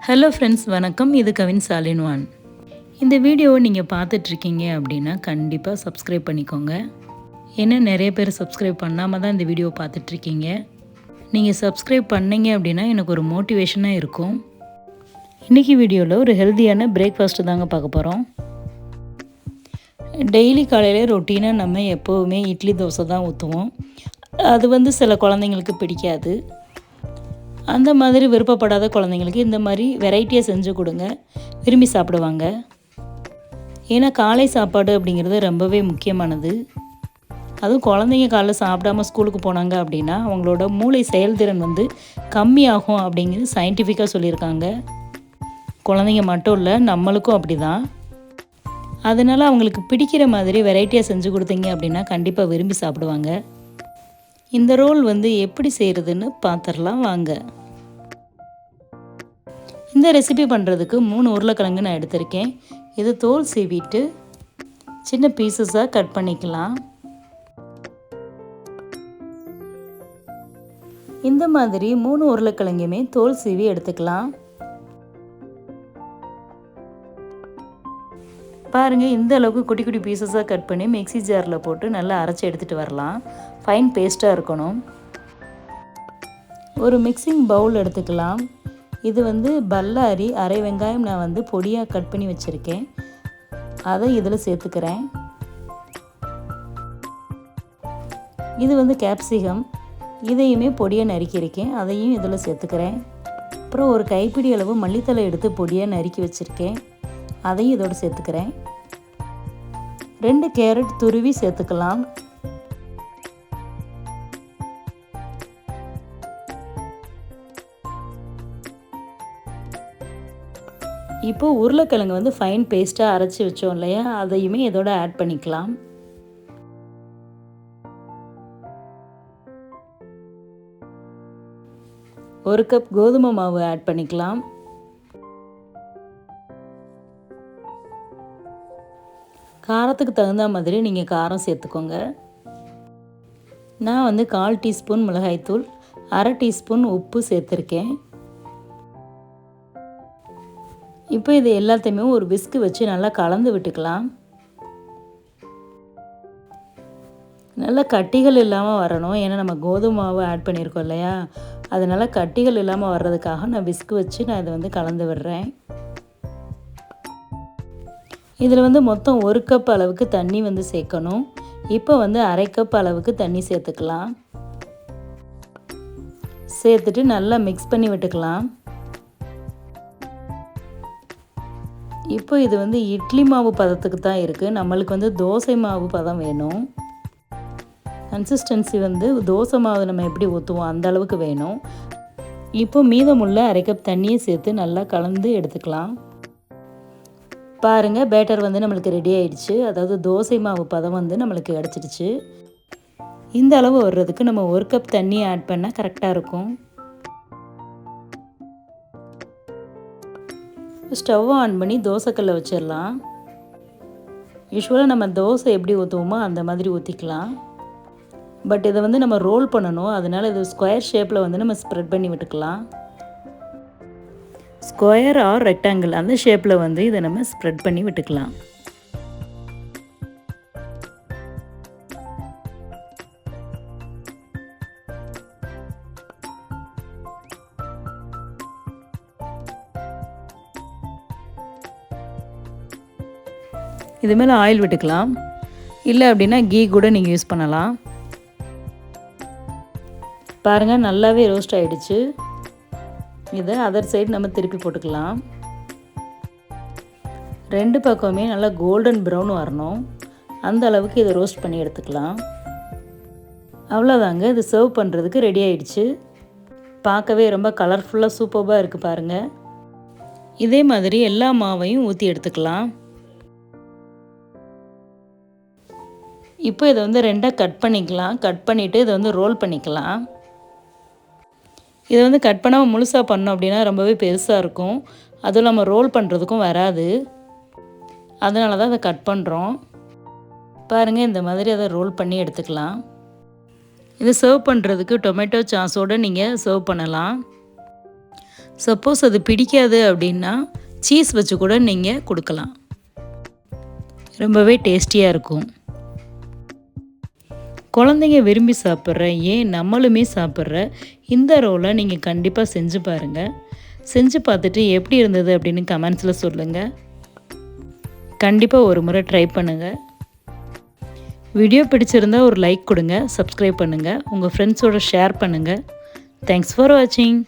Hello friends வணக்கம். இது கவின் சாலின்வான் இந்த வீடியோவை நீங்கள் பார்த்துட்ருக்கீங்க அப்படின்னா கண்டிப்பாக சப்ஸ்கிரைப் பண்ணிக்கோங்க. ஏன்னா நிறைய பேர் சப்ஸ்கிரைப் பண்ணாமல் தான் இந்த வீடியோ பார்த்துட்ருக்கீங்க. நீங்கள் சப்ஸ்கிரைப் பண்ணீங்க அப்படின்னா எனக்கு ஒரு மோட்டிவேஷனாக இருக்கும். இன்றைக்கி வீடியோவில் ஒரு ஹெல்த்தியான பிரேக்ஃபாஸ்ட்டு தாங்க பார்க்க போகிறோம் டெய்லி காலையில் ரொட்டீனாக நம்ம எப்போவுமே இட்லி தோசை தான் ஊற்றுவோம் அது வந்து சில குழந்தைங்களுக்கு பிடிக்காது. அந்த மாதிரி விருப்பப்படாத குழந்தைங்களுக்கு இந்த மாதிரி வெரைட்டியாக செஞ்சு கொடுங்க. விரும்பி சாப்பிடுவாங்க. ஏன்னா காலை சாப்பாடு அப்படிங்கிறது ரொம்பவே முக்கியமானது. அதுவும் குழந்தைங்க காலைல சாப்பிடாம ஸ்கூலுக்கு போனாங்க அப்படின்னா அவங்களோட மூளை செயல்திறன் வந்து கம்மியாகும் அப்படிங்கிறது சயின்டிஃபிக்காக சொல்லியிருக்காங்க. குழந்தைங்க மட்டும் இல்லை நம்மளுக்கும் அப்படி தான் அதனால் அவங்களுக்கு பிடிக்கிற மாதிரி வெரைட்டியாக செஞ்சு கொடுத்தீங்க அப்படின்னா கண்டிப்பாக விரும்பி சாப்பிடுவாங்க. இந்த ரோல் வந்து எப்படி செய்கிறதுன்னு பார்த்துடலாம் வாங்க. இந்த ரெசிபி பண்ணுறதுக்கு மூணு உருளைக்கிழங்கு நான் எடுத்திருக்கேன். இது தோல் சீவிட்டு சின்ன பீசஸாக கட் பண்ணிக்கலாம். இந்த மாதிரி மூணு உருளைக்கிழங்குமே தோல் சீவி எடுத்துக்கலாம். பாருங்கள் இந்த அளவுக்கு குட்டி குட்டி பீசஸாக கட் பண்ணி மிக்சி ஜாரில் போட்டு நல்லா அரைச்சி எடுத்துகிட்டு வரலாம். ஃபைன் பேஸ்ட்டாக இருக்கணும். ஒரு மிக்சிங் பவுல் எடுத்துக்கலாம். இது வந்து பல்லாரி அரை வெங்காயம் நான் வந்து பொடியாக கட் பண்ணி வச்சுருக்கேன். அதை இதில் சேர்த்துக்கிறேன். இது வந்து கேப்சிகம் இதையுமே பொடியாக நறுக்கியிருக்கேன் அதையும் இதில் சேர்த்துக்கிறேன். அப்புறம் ஒரு கைப்பிடி அளவு மல்லித்தலை எடுத்து பொடியாக நறுக்கி வச்சுருக்கேன். அதையும் இதோடு சேர்த்துக்கிறேன். ரெண்டு கேரட் துருவி சேர்த்துக்கலாம். இப்போ உருளைக்கிழங்கு வந்து ஃபைன் பேஸ்ட்டாக அரைச்சி வச்சோம் இல்லையா? அதையுமே இதோட ஆட் பண்ணிக்கலாம். ஒரு கப் கோதுமை மாவு ஆட் பண்ணிக்கலாம். காரத்துக்கு தகுந்த மாதிரி நீங்கள் காரம் சேர்த்துக்கோங்க. நான் வந்து கால் டீஸ்பூன் மிளகாய்த்தூள் அரை டீஸ்பூன் உப்பு சேர்த்துருக்கேன். இப்போ இது எல்லாத்தையுமே ஒரு விஸ்கு வச்சு நல்லா கலந்து விட்டுக்கலாம். நல்லா கட்டிகள் இல்லாமல் வரணும். ஏன்னா நம்ம கோதுமை மாவு ஆட் பண்ணியிருக்கோம் இல்லையா? அதனால் கட்டிகள் இல்லாமல் வர்றதுக்காக நான் விஸ்கு வச்சு நான் இதை வந்து கலந்து விடுறேன். இதில் வந்து மொத்தம் ஒரு கப் அளவுக்கு தண்ணி வந்து சேர்க்கணும். இப்போ வந்து அரை கப் அளவுக்கு தண்ணி சேர்த்துக்கலாம். சேர்த்துட்டு நல்லா மிக்ஸ் பண்ணி விட்டுக்கலாம். இப்போ இது வந்து இட்லி மாவு பதத்துக்கு தான் இருக்குது நம்மளுக்கு வந்து தோசை மாவு பதம் வேணும். கன்சிஸ்டன்சி வந்து தோசை மாவு நம்ம எப்படி ஊற்றுவோம் அந்த அளவுக்கு வேணும். இப்போ மீதமுள்ள அரை கப் தண்ணியை சேர்த்து நல்லா கலந்து எடுத்துக்கலாம். பாருங்கள் பேட்டர் வந்து நம்மளுக்கு ரெடி ஆயிடுச்சு. அதாவது தோசை மாவு பதம் வந்து நம்மளுக்கு கிடச்சிடுச்சு. இந்த அளவு வர்றதுக்கு நம்ம ஒரு கப் தண்ணி ஆட் பண்ணால் கரெக்டாக இருக்கும். ஸ்டவ் ஆன் பண்ணி தோசைக்கல்லை வச்சிடலாம். யூஸ்வலாக நம்ம தோசை எப்படி ஊற்றுவோமோ அந்த மாதிரி ஊற்றிக்கலாம் பட் இதை வந்து நம்ம ரோல் பண்ணணும். அதனால் இது ஸ்கொயர் ஷேப்பில் வந்து நம்ம ஸ்ப்ரெட் பண்ணி விட்டுக்கலாம். ஸ்கொயர் ஆர் ரெக்டாங்கிள் அந்த ஷேப்பில் வந்து இதை நம்ம ஸ்ப்ரெட் பண்ணி விட்டுக்கலாம். இது மேலே ஆயில் விட்டுக்கலாம். இல்லை அப்படின்னா கீ கூட நீங்கள் யூஸ் பண்ணலாம். பாருங்கள் நல்லாவே ரோஸ்ட் ஆகிடுச்சு இதை அதர் சைடு நம்ம திருப்பி போட்டுக்கலாம். ரெண்டு பக்கமே நல்லா கோல்டன் ப்ரௌன் வரணும். அந்த அளவுக்கு இதை ரோஸ்ட் பண்ணி எடுத்துக்கலாம். அவ்வளோதாங்க இது சர்வ் பண்ணுறதுக்கு ரெடி ஆயிடுச்சு. பார்க்கவே ரொம்ப கலர்ஃபுல்லாக சூப்பராக இருக்குது பாருங்கள் இதே மாதிரி எல்லா மாவையும் ஊற்றி எடுத்துக்கலாம். இப்போ இதை வந்து ரெண்டாக கட் பண்ணிக்கலாம். கட் பண்ணிவிட்டு இதை வந்து ரோல் பண்ணிக்கலாம். இதை வந்து கட் பண்ணாமல் முழுசாக பண்ணோம் அப்படின்னா ரொம்பவே பெருசாக இருக்கும். அதுவும் நம்ம ரோல் பண்ணுறதுக்கும் வராது. அதனால தான் அதை கட் பண்ணுறோம் பாருங்கள் இந்த மாதிரி அதை ரோல் பண்ணி எடுத்துக்கலாம். இதை சர்வ் பண்ணுறதுக்கு டொமேட்டோ சாஸோடு நீங்கள் சர்வ் பண்ணலாம். சப்போஸ் அது பிடிக்காது அப்படின்னா சீஸ் வச்சு கூட நீங்கள் கொடுக்கலாம். ரொம்பவே டேஸ்டியாக இருக்கும். குழந்தைங்க விரும்பி சாப்பிட்ற ஏன் நம்மளுமே சாப்பிட்ற இந்த ரோலை நீங்கள் கண்டிப்பாக செஞ்சு பாருங்கள் செஞ்சு பார்த்துட்டு எப்படி இருந்தது அப்படின்னு கமெண்ட்ஸில் சொல்லுங்கள் கண்டிப்பாக ஒரு முறை ட்ரை பண்ணுங்கள் வீடியோ பிடிச்சிருந்தா ஒரு லைக் கொடுங்க சப்ஸ்கிரைப் பண்ணுங்கள் உங்கள் ஃப்ரெண்ட்ஸோட ஷேர் பண்ணுங்கள் தேங்க்ஸ் ஃபார் வாட்சிங்